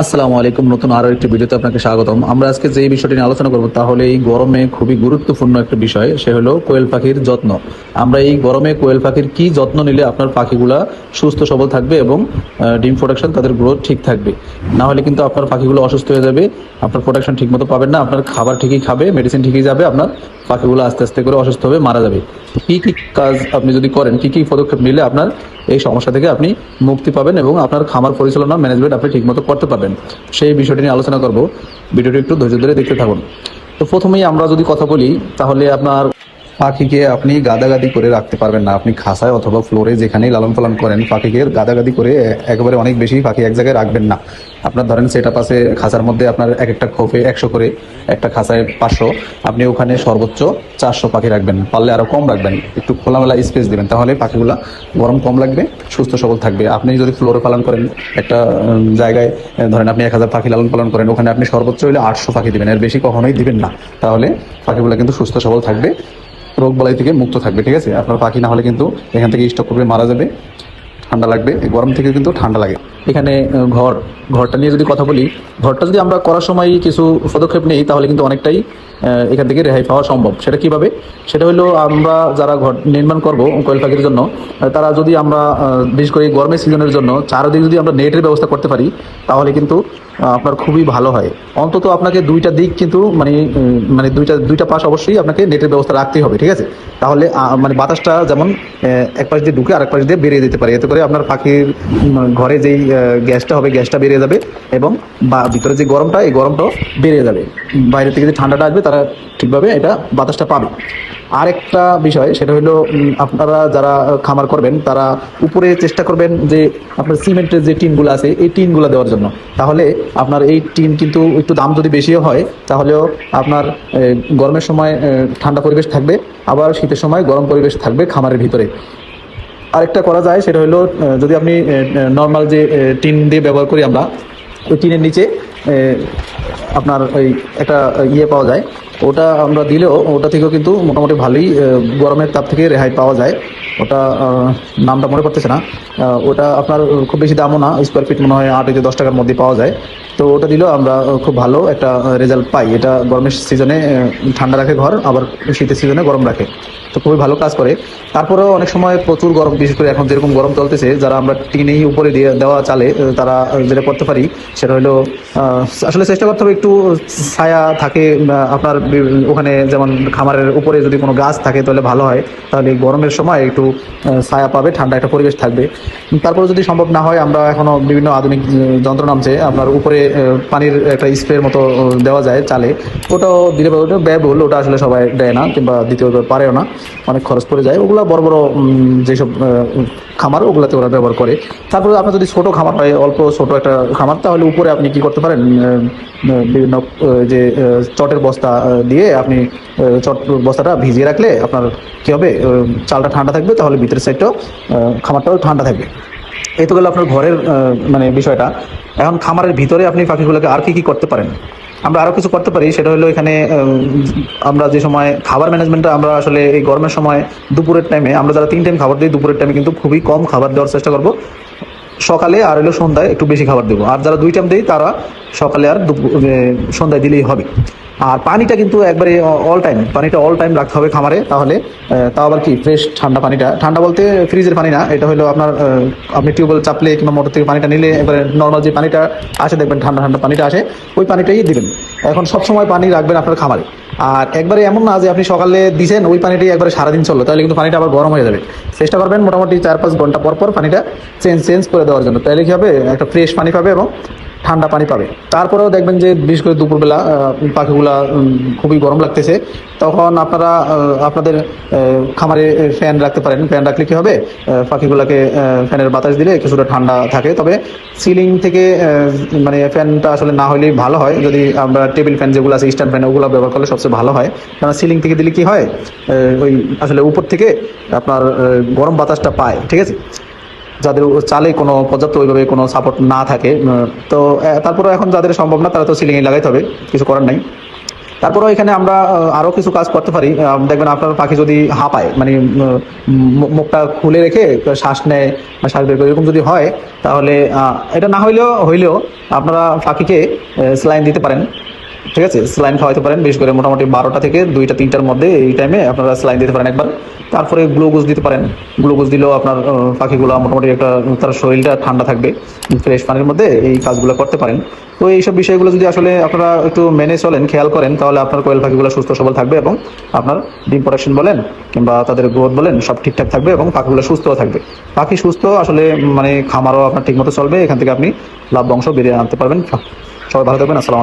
আসসালামু আলাইকুম। নতুন আরও একটি ভিডিওতে আপনাকে স্বাগতম। আমরা আজকে যে বিষয়টি নিয়ে আলোচনা করব তাহলে এই গরমে খুবই গুরুত্বপূর্ণ একটা বিষয়, সে হলো কোয়েল পাখির যত্ন। আমরা এই গরমে কোয়েল পাখির কি যত্ন নিলে আপনার পাখিগুলা সুস্থ, সবল থাকবে এবং ডিম প্রোডাকশন তাদের গ্রোথ ঠিক থাকবে? না হলে কিন্তু আপনার পাখিগুলো অসুস্থ হয়ে যাবে, আপনার প্রোডাকশন ঠিক মতো পাবেন না, আপনার খাবার ঠিকই খাবে মেডিসিন ঠিকই যাবে, আপনার পাখিগুলো আস্তে আস্তে করে অসুস্থ হবে মারা যাবে। কি কি কাজ আপনি যদি করেন, কি কি পদক্ষেপ নিলে আপনার এই সমস্যা থেকে আপনি মুক্তি পাবেন এবং আপনার খামার পরিচালনা ম্যানেজমেন্ট আপনি ঠিকমতো করতে পারবেন। সেই বিষয়টি নিয়ে আলোচনা করব। ভিডিওটি একটু ধৈর্য ধরে দেখতে থাকুন। তো প্রথমেই আমরা যদি কথা বলি, তাহলে আপনার পাখিকে আপনি গাদাগাদি করে রাখতে পারবেন না। আপনি খাসায় অথবা ফ্লোরে যেখানেই লালন পালন করেন, পাখিকে গাদাগাদি করে একেবারে অনেক বেশি পাখি এক জায়গায় রাখবেন না। আপনার ধরেন সেটা পাশে খাসার মধ্যে আপনার এক একটা খোপে একশো করে, একটা খাসায় পাঁচশো। আপনি ওখানে সর্বোচ্চ চারশো পাখি রাখবেন। পারলে আরও কম রাখবেন। একটু খোলামেলা স্পেস দিবেন। তাহলে পাখিগুলা গরম কম লাগবে, সুস্থ সবল থাকবে। আপনি যদি ফ্লোরে পালন করেন, একটা জায়গায় ধরেন আপনি এক হাজার পাখি লালন পালন করেন, ওখানে আপনি সর্বোচ্চ হলে আটশো পাখি দিবেন। এর বেশি কখনোই দিবেন না। তাহলে পাখিগুলো কিন্তু সুস্থ সবল থাকবে। রোগ বালাই থেকে মুক্ত থাকবে, ঠিক আছে? আপনার পাখি না হলে কিন্তু এখান থেকে স্টক করবে, মারা যাবে। ঠান্ডা লাগবে গরম থেকে কিন্তু ঠান্ডা লাগে। এখানে ঘর, ঘরটা নিয়ে যদি কথা বলি, ঘরটা যদি আমরা করার সময় কিছু পদক্ষেপ নেই, তাহলে কিন্তু অনেকটাই এখান থেকে রেহাই পাওয়া সম্ভব। সেটা কীভাবে? সেটা হলো আমরা যারা ঘর নির্মাণ করব কোয়েল পাখির জন্য তারা যদি আমরা বিশেষ করে গরমের সিজনের জন্য চারদিকে যদি আমরা নেটের ব্যবস্থা করতে পারি, তাহলে কিন্তু আপনার খুবই ভালো হয়। অন্তত আপনাকে দুইটা দিক কিন্তু মানে মানে দুইটা দুইটা পাশ অবশ্যই আপনাকে নেটের ব্যবস্থা রাখতেই হবে, ঠিক আছে? তাহলে মানে বাতাসটা যেমন এক পাশ দিয়ে ঢুকে আর এক পাশ দিয়ে বেরিয়ে যেতে পারে, এতে করে আপনার পাখির ঘরে যেই গ্যাসটা হবে, গ্যাসটা বেড়ে যাবে এবং বা- ভিতরে যে গরমটা, এই গরমটাও বেড়ে যাবে। বাইরে থেকে যে ঠান্ডাটা আসবে, তারা ঠিকভাবে এটা বাতাসটা পাবে। আরেকটা বিষয়, সেটা হলো আপনারা যারা খামার করবেন, তারা উপরে চেষ্টা করবেন যে আপনার সিমেন্টের যে টিনগুলো আছে, এই টিনগুলো দেওয়ার জন্য। তাহলে আপনার এই টিন কিন্তু একটু দাম যদি বেশিও হয়, তাহলেও আপনার গরমের সময় ঠান্ডা পরিবেশ থাকবে, আবার শীতের সময় গরম পরিবেশ থাকবে খামারের ভিতরে। আরেকটা করা যায়, সেটা হলো যদি আপনি নর্মাল যে টিন দিয়ে ব্যবহার করি আমরা, ওই টিনের নিচে আপনার ওই একটা ইয়ে পাওয়া যায়। ওটা আমরা দিলেও ওটা থেকেও কিন্তু মোটামুটি ভালোই গরমের তাপ থেকে রেহাই পাওয়া যায়। ওটা নামটা মনে পড়তেছে না। ওটা আপনার খুব বেশি দামও না স্কোয়ার ফিট মনে হয় আট থেকে দশ টাকার মধ্যে পাওয়া যায়। তো ওটা দিলেও আমরা খুব ভালো একটা রেজাল্ট পাই। এটা গরমের সিজনে ঠান্ডা রাখে ঘর, আবার শীতের সিজনে গরম রাখে। তো খুবই ভালো কাজ করে। তারপরেও অনেক সময় প্রচুর গরম, বিশেষ করে এখন যেরকম গরম চলতেছে, যারা আমরা টিনেই উপরে দিয়ে দেওয়া চালে তারা যেটা করতে পারি, সেটা হলো আসলে চেষ্টা করতে হবে একটু ছায়া থাকে আপনার ওখানে যেমন খামারের উপরে যদি কোনো গাছ থাকে তাহলে ভালো হয়। তাহলে গরমের সময় একটু ছায়া পাবে, ঠান্ডা একটা পরিবেশ থাকবে। তারপরে যদি সম্ভব না হয়, আমরা এখনও বিভিন্ন আধুনিক যন্ত্র নামছে। আপনার উপরে পানির একটা স্প্রের মতো দেওয়া যায় চালে। ওটাও দিলে ওটা ব্যয়বহুল ওটা আসলে সবাই দেয় না কিংবা দ্বিতীয় পারেও না। অনেক খরচ পড়ে যায়। ওগুলো বড় বড় যেসব খামার ওগুলাতে ওরা ব্যবহার করে। তারপরে আপনার যদি ছোট খামার হয়, অল্প ছোট একটা খামার, তাহলে উপরে আপনি কি করতে পারেন? বিভিন্ন যে চটের বস্তা দিয়ে আপনি চট বস্তাটা ভিজিয়ে রাখলে আপনার কি হবে চালটা ঠান্ডা থাকবে, তাহলে ভিতরের সাইডটাও খামারটাও ঠান্ডা থাকবে। এই তো গেল আপনার ঘরের মানে বিষয়টা। এখন খামারের ভিতরে আপনি পাখিগুলোকে আর কি কি করতে পারেন? আমরা আরও কিছু করতে পারি, সেটা হলো এখানে আমরা যে সময় খাবার ম্যানেজমেন্টটা আমরা আসলে এই গরমের সময়, দুপুরের টাইমে আমরা যারা তিন টাইম খাবার দিই, দুপুরের টাইমে কিন্তু খুবই কম খাবার দেওয়ার চেষ্টা করব। সকালে আর হলো সন্ধ্যায় একটু বেশি খাবার দেবো। আর যারা দুই টাইম দেয়, তারা সকালে আর সন্ধ্যায় দিলেই হবে। আর পানিটা কিন্তু একবারে অল টাইম পানিটা অল টাইম রাখতে হবে খামারে। তাহলে তাও আবার কি ফ্রেশ ঠান্ডা পানিটা। ঠান্ডা বলতে ফ্রিজের পানি না, এটা হলো আপনার আপনি টিউবওয়েল চাপলে কিংবা মোটর থেকে পানিটা নিলে এবারে নর্মাল যে পানিটা আসে, দেখবেন ঠান্ডা ঠান্ডা পানিটা আসে, ওই পানিটাই দিবেন। এখন সবসময় পানি রাখবেন আপনার খামারে। আর একবারে এমন না যে আপনি সকালে দিছেন, ওই পানিটি একবারে সারাদিন চলল, তাহলে কিন্তু পানিটা আবার গরম হয়ে যাবে। চেষ্টা করবেন মোটামুটি চার পাঁচ ঘণ্টা পর পর পানিটা চেঞ্জ চেঞ্জ করে দেওয়ার জন্য। তাহলে কি হবে? একটা ফ্রেশ পানি পাবে এবং ঠান্ডা পানি পাবে। তারপরেও দেখবেন যে বিশেষ করে দুপুরবেলা পাখিগুলা খুবই গরম লাগতেছে। তখন আপনারা আপনাদের খামারে ফ্যান রাখতে পারেন। ফ্যান রাখলে কি হবে? পাখিগুলাকে ফ্যানের বাতাস দিলে কিছুটা ঠান্ডা থাকে। তবে সিলিং থেকে মানে ফ্যানটা আসলে না হলেই ভালো হয়। যদি আমরা টেবিল ফ্যান যেগুলো আছে, স্ট্যান্ড ফ্যান, ওগুলো ব্যবহার করলে সবচেয়ে ভালো হয়। কারণ সিলিং থেকে দিলে কি হয়? ওই আসলে উপর থেকে আপনার গরম বাতাসটা পায়। ঠিক আছে? যাদের চালে কোনো পর্যাপ্ত ওইভাবে কোনো সাপোর্ট না থাকে তো তারপরে এখন যাদের সম্ভব না, তারা তো সিলিংয়ে লাগাইতে হবে, কিছু করার নাই। তারপরেও এখানে আমরা আরও কিছু কাজ করতে পারি। দেখবেন আপনার পাখি যদি হাঁপায় মানে মুখটা খুলে রেখে শ্বাস নেয় বা শ্বাস বের করে, এরকম যদি হয়, তাহলে এটা না হইলেও হইলেও আপনারা পাখিকে স্লাইন দিতে পারেন। ঠিক আছে? স্লাইন খাওয়াতে পারেন বেশ করে মোটামুটি বারোটা থেকে দুইটা, তিনটার মধ্যে এই টাইমে আপনারা স্লাইন দিতে পারেন একবার। তারপরে গ্লুকোজ দিতে পারেন। গ্লুকোজ দিলেও আপনার পাখিগুলো মোটামুটি একটা, তার শরীরটা ঠান্ডা থাকবে ফ্রেশ পানির মধ্যে এই কাজগুলো করতে পারেন। তো এইসব বিষয়গুলো যদি আসলে আপনারা একটু মেনে চলেন, খেয়াল করেন, তাহলে আপনার কোয়েল পাখিগুলো সুস্থ সবল থাকবে এবং আপনার ডিম প্রোডাকশন বলেন কিংবা তাদের গ্রোথ বলেন, সব ঠিকঠাক থাকবে এবং পাখিগুলো সুস্থও থাকবে। পাখি সুস্থ আসলে মানে খামারও আপনার ঠিকমতো চলবে, এখান থেকে আপনি লাভ অংশ বেরিয়ে আনতে পারবেন। সবাই ভালো থাকবেন, আসসালামু